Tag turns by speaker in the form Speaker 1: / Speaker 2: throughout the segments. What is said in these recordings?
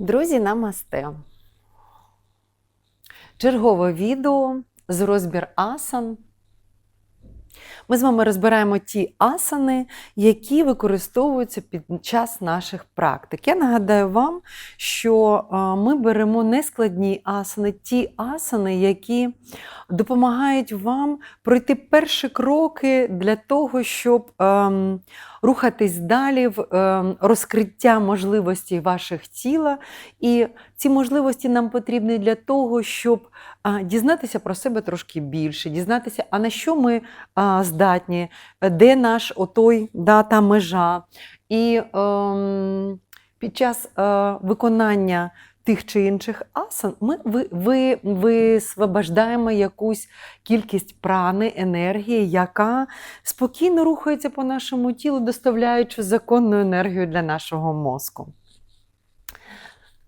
Speaker 1: Друзі, намасте. Чергове відео з розбір асан. Ми з вами розбираємо ті асани, які використовуються під час наших практик. Я нагадаю вам, що е, ми беремо нескладні асани, ті асани, які допомагають вам пройти перші кроки для того, щоб ем, рухатись далі в ем, розкриття можливостей ваших тіла. І ці можливості нам потрібні для того, щоб а, дізнатися про себе трошки більше, дізнатися, а на що ми а, здатні, де наш отой да, та межа. І ем, під час е, виконання тих чи інших асан ми ви, ви, висвобождаємо якусь кількість прани, енергії, яка спокійно рухається по нашому тілу, доставляючи законну енергію для нашого мозку.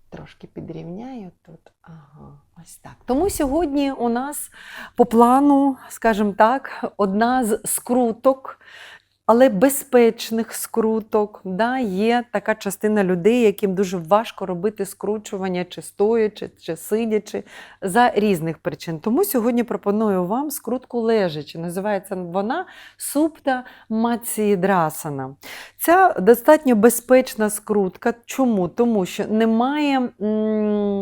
Speaker 1: Трошки підрівняю тут. Ага, ось так. Тому сьогодні у нас по плану, скажімо так, одна з скруток, але безпечних скруток. Да, Є така частина людей, яким дуже важко робити скручування, чи стоячи, чи сидячи, за різних причин. Тому сьогодні пропоную вам скрутку лежачи. Називається вона супта мацідрасана. Ця достатньо безпечна скрутка. Чому? Тому що немає, м,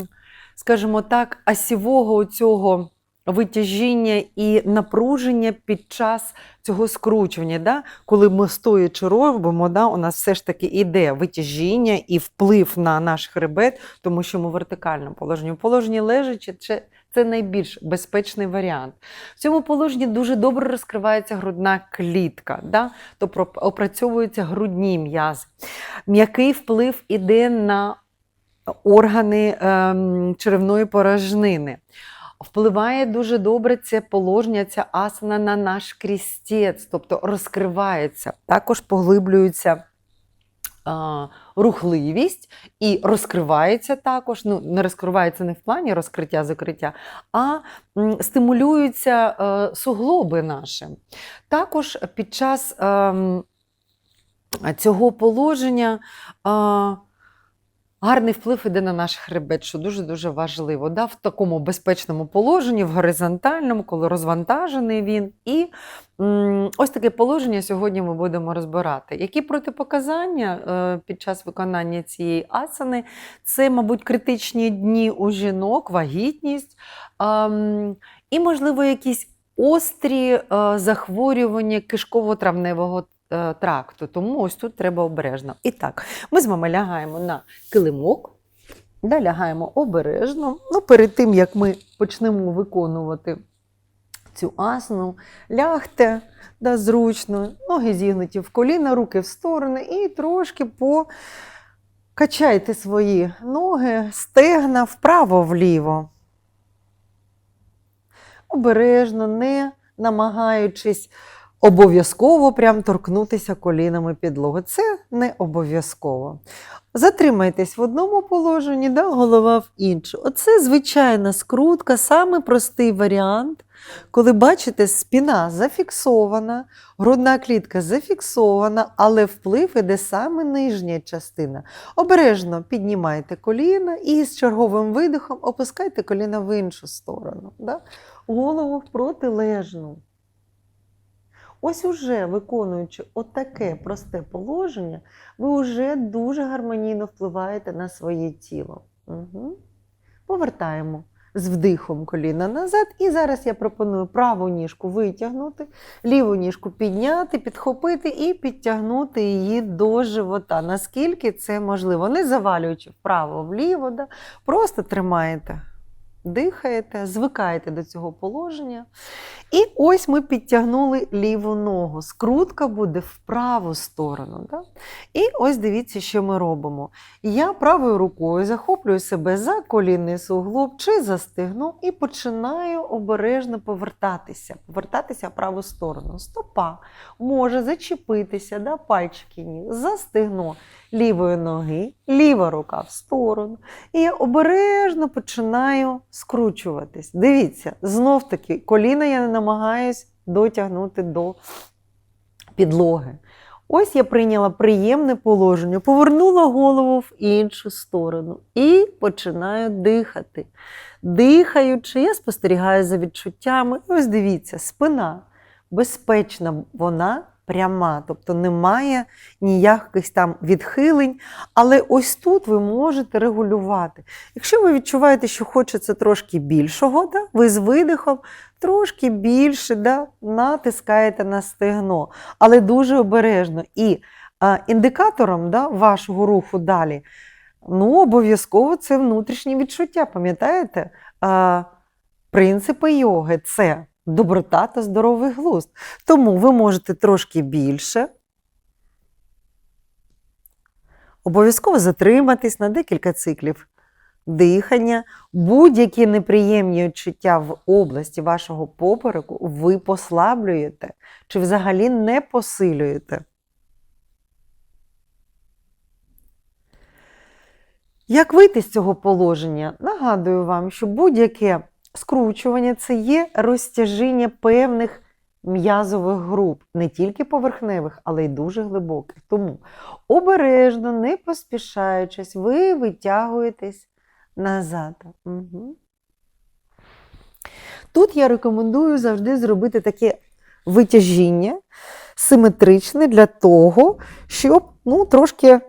Speaker 1: скажімо так, асівого цього витяжіння і напруження під час цього скручування. Да? Коли ми стоячи робимо, да, у нас все ж таки іде витяжіння і вплив на наш хребет, тому що ми в вертикальному положенні. В положенні лежачи це, це найбільш безпечний варіант. В цьому положенні дуже добре розкривається грудна клітка, да? тобто опрацьовуються грудні м'язи. М'який вплив іде на органи ем, черевної порожнини. Впливає дуже добре це положення, ця асана на наш крістець, тобто розкривається, також поглиблюється а, рухливість і розкривається також. Ну, не розкривається не в плані розкриття закриття, а стимулюються е, суглоби наші. Також під час е, цього положення. Гарний вплив іде на наш хребет, що дуже-дуже важливо. Да? В такому безпечному положенні, в горизонтальному, коли розвантажений він. І м, ось таке положення сьогодні ми будемо розбирати. Які протипоказання е, під час виконання цієї асани? Це, мабуть, критичні дні у жінок, вагітність е, і, можливо, якісь острі е, захворювання кишково-травневого тракту. Тому ось тут треба обережно. І так, ми з вами лягаємо на килимок, да, лягаємо обережно. Ну, перед тим, як ми почнемо виконувати цю асану, лягте да, зручно, ноги зігнуті в коліна, руки в сторони і трошки покачайте свої ноги, стегна вправо-вліво. Обережно, не намагаючись обов'язково прям торкнутися колінами підлоги. Це не обов'язково. Затримайтесь в одному положенні, да, голова в іншу. Оце звичайна скрутка, саме простий варіант, коли бачите, спіна зафіксована, грудна клітка зафіксована, але вплив іде саме нижня частина. Обережно піднімайте коліна і з черговим видихом опускайте коліна в іншу сторону. Да? Голову протилежну. Ось уже виконуючи отаке просте положення, ви вже дуже гармонійно впливаєте на своє тіло. Угу. Повертаємо з вдихом коліна назад. І зараз я пропоную праву ніжку витягнути, ліву ніжку підняти, підхопити і підтягнути її до живота. Наскільки це можливо, не завалюючи вправо-вліво, да? просто тримаєте. Дихаєте, звикаєте до цього положення. І ось ми підтягнули ліву ногу. Скрутка буде в праву сторону. Да? І ось дивіться, що ми робимо. Я правою рукою захоплюю себе за колінний суглоб чи за стегно і починаю обережно повертатися. Повертатися в праву сторону. Стопа може зачепитися, да? пальчики ніг, за стегно лівої ноги, ліва рука в сторону. І я обережно починаю скручуватись. Дивіться, знов таки коліна я не намагаюсь дотягнути до підлоги. Ось я прийняла приємне положення, повернула голову в іншу сторону і починаю дихати. Дихаючи, я спостерігаю за відчуттями. Ось дивіться, спина безпечна, вона пряма, тобто немає ніяких там відхилень. Але ось тут ви можете регулювати. Якщо ви відчуваєте, що хочеться трошки більшого, да, ви з видихом трошки більше да, натискаєте на стегно, але дуже обережно. І а, індикатором да, вашого руху далі, ну, обов'язково це внутрішні відчуття. Пам'ятаєте? Принципи йоги це доброта та здоровий глузд. Тому ви можете трошки більше. Обов'язково затриматись на декілька циклів дихання, будь-які неприємні відчуття в області вашого попереку ви послаблюєте чи взагалі не посилюєте. Як вийти з цього положення? Нагадую вам, що будь-яке скручування це є розтяжіння певних м'язових груп, не тільки поверхневих, але й дуже глибоких. Тому обережно, не поспішаючись, ви витягуєтесь назад. Угу. Тут я рекомендую завжди зробити таке витяжіння симетричне для того, щоб ну, трошки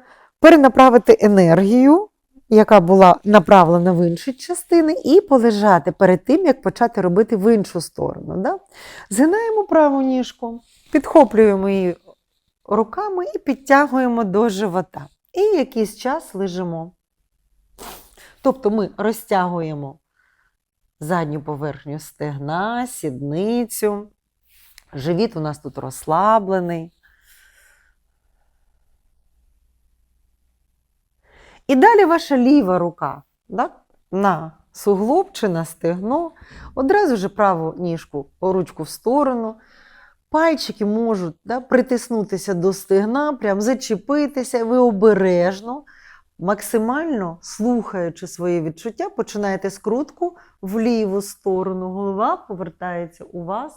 Speaker 1: перенаправити енергію, яка була направлена в інші частини, і полежати перед тим, як почати робити в іншу сторону. Да? Згинаємо праву ніжку, підхоплюємо її руками і підтягуємо до живота. І якийсь час лежимо. Тобто ми розтягуємо задню поверхню стегна, сідницю. Живіт у нас тут розслаблений. І далі ваша ліва рука да, на суглоб чи на стегно. Одразу ж праву ніжку, ручку в сторону. Пальчики можуть да, притиснутися до стегна, прям зачепитися. Ви обережно, максимально слухаючи свої відчуття, починаєте скрутку в ліву сторону. Голова повертається у вас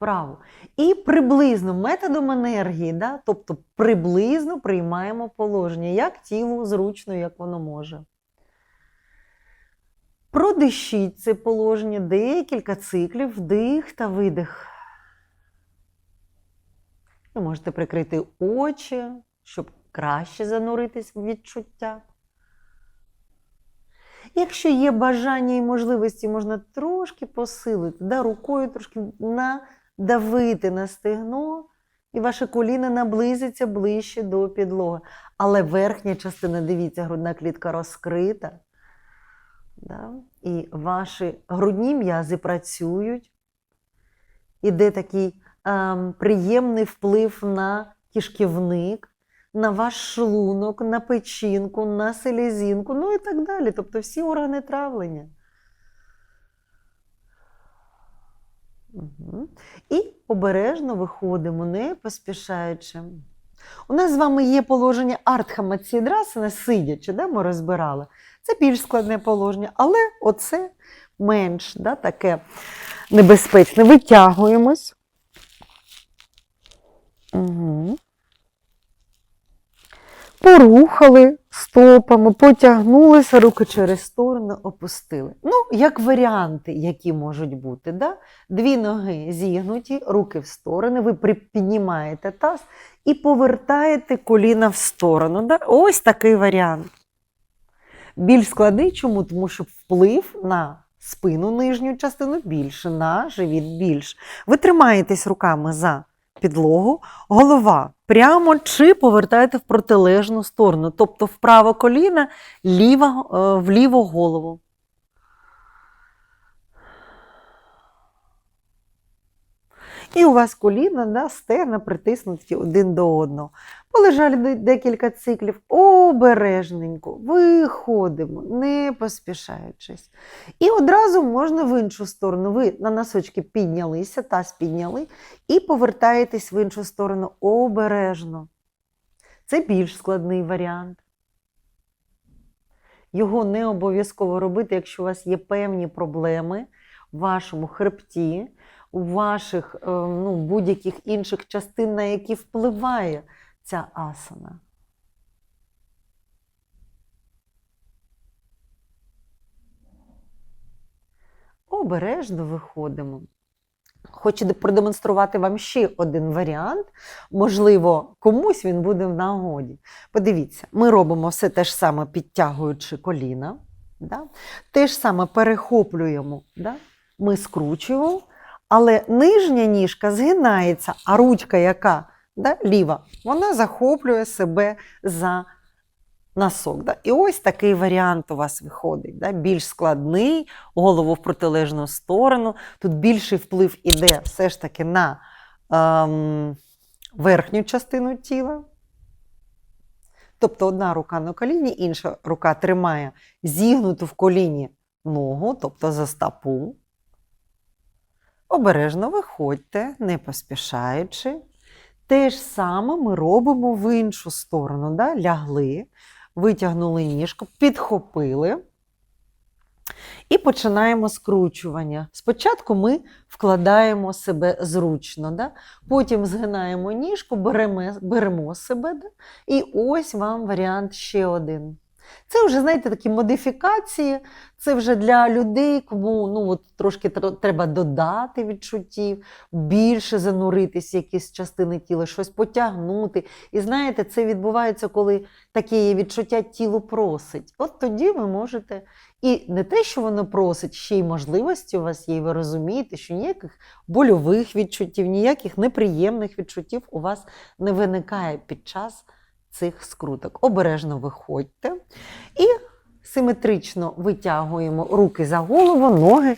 Speaker 1: вправо. І приблизно методом енергії, да, тобто приблизно приймаємо положення, як тілу зручно, як воно може. Продишіть це положення декілька циклів, вдих та видих. Ви можете прикрити очі, щоб краще зануритись в відчуття. Якщо є бажання і можливості, можна трошки посилити, да, рукою трошки надавити на стегно, і ваше коліно наблизиться ближче до підлоги. Але верхня частина, дивіться, грудна клітка розкрита. Да? І ваші грудні м'язи працюють. Іде такий ем, приємний вплив на кишківник, на ваш шлунок, на печінку, на селезінку, ну і так далі. Тобто всі органи травлення. Угу. І обережно виходимо, не поспішаючи. У нас з вами є положення артхамацідрасана, сидячи, да, ми розбирали. Це більш складне положення, але оце менш да, таке небезпечне. Витягуємось. Угу. Порухали стопами, потягнулися, руки через сторону опустили. Ну, як варіанти, які можуть бути. Да? Дві ноги зігнуті, руки в сторони, ви піднімаєте таз і повертаєте коліна в сторону. Да? Ось такий варіант. Більш складний, чому? Тому що вплив на спину нижню частину більше, на живіт більше. Ви тримаєтесь руками за підлогу, голова прямо чи повертаєте в протилежну сторону, тобто вправо коліна, ліва, вліво голову. І у вас коліна да, стегна притиснуті один до одного. Полежали декілька циклів, обережненько, виходимо, не поспішаючись. І одразу можна в іншу сторону. Ви на носочки піднялися, таз підняли, і повертаєтесь в іншу сторону обережно. Це більш складний варіант. Його не обов'язково робити, якщо у вас є певні проблеми в вашому хребті, у ваших ну, будь-яких інших частин, на які впливає ця асана. Обережно виходимо. Хочу продемонструвати вам ще один варіант. Можливо, комусь він буде в нагоді. Подивіться, ми робимо все те ж саме, підтягуючи коліна. Да? Те ж саме перехоплюємо, да? ми скручуємо, але нижня ніжка згинається, а ручка, яка да, ліва, вона захоплює себе за носок. Да? І ось такий варіант у вас виходить. Да? Більш складний, голову в протилежну сторону. Тут більший вплив іде все ж таки на ем, верхню частину тіла. Тобто одна рука на коліні, інша рука тримає зігнуту в коліні ногу, тобто за стопу. Обережно виходьте, не поспішаючи. Те ж саме ми робимо в іншу сторону. Да? Лягли, витягнули ніжку, підхопили. І починаємо скручування. Спочатку ми вкладаємо себе зручно, да? потім згинаємо ніжку, беремо, беремо себе. Да? І ось вам варіант ще один. Це вже, знаєте, такі модифікації, це вже для людей, кому ну, от, трошки треба додати відчуттів, більше зануритись в якісь частини тіла, щось потягнути. І знаєте, це відбувається, коли таке є відчуття тіло просить. От тоді ви можете і не те, що воно просить, ще й можливості у вас є, ви розумієте, що ніяких больових відчуттів, ніяких неприємних відчуттів у вас не виникає під час цих скруток. Обережно виходьте і симетрично витягуємо руки за голову, ноги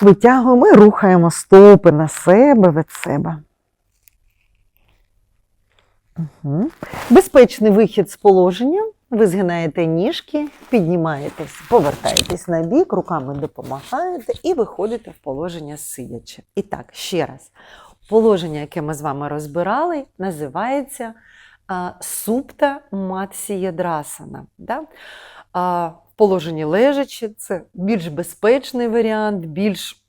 Speaker 1: витягуємо і рухаємо стопи на себе від себе. Угу. Безпечний вихід з положення. Ви згинаєте ніжки, піднімаєтесь, повертаєтесь на бік, руками допомагаєте і виходите в положення сидячи. І так, ще раз, положення, яке ми з вами розбирали, називається супта матсієдрасана. Да? А, лежачи це більш безпечний варіант, більш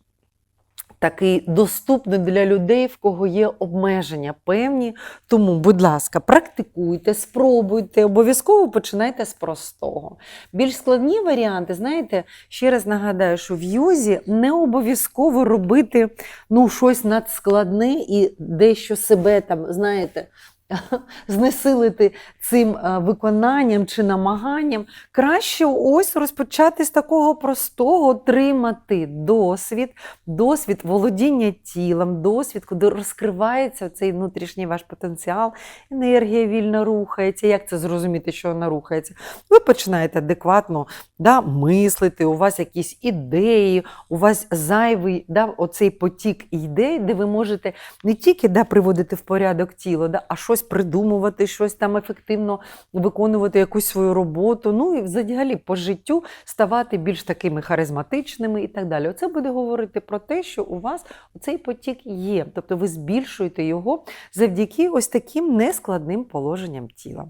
Speaker 1: такий доступний для людей, в кого є обмеження певні. Тому, будь ласка, практикуйте, спробуйте, обов'язково починайте з простого. Більш складні варіанти, знаєте, ще раз нагадаю, що в юзі не обов'язково робити ну, щось надскладне і дещо себе там, знаєте, знесилити цим е, виконанням чи намаганням. Краще ось розпочати з такого простого, отримати досвід, досвід володіння тілом, досвід, куди розкривається цей внутрішній ваш потенціал, енергія вільно рухається. Як це зрозуміти, що вона рухається? Ви починаєте адекватно да, мислити, у вас якісь ідеї, у вас зайвий да, оцей потік ідей, де ви можете не тільки да, приводити в порядок тіло, да, а щось придумувати, щось там ефективно виконувати якусь свою роботу. Ну і взагалі по життю ставати більш такими харизматичними і так далі. Оце буде говорити про те, що у вас цей потік є. Тобто ви збільшуєте його завдяки ось таким нескладним положенням тіла.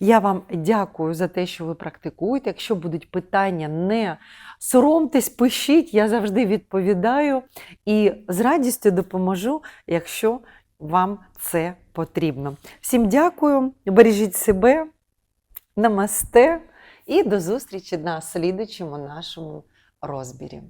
Speaker 1: Я вам дякую за те, що ви практикуєте. Якщо будуть питання, не соромтесь, пишіть, я завжди відповідаю і з радістю допоможу, якщо вам це потрібно. Всім дякую, бережіть себе, намасте і до зустрічі на слідучому нашому розбірі.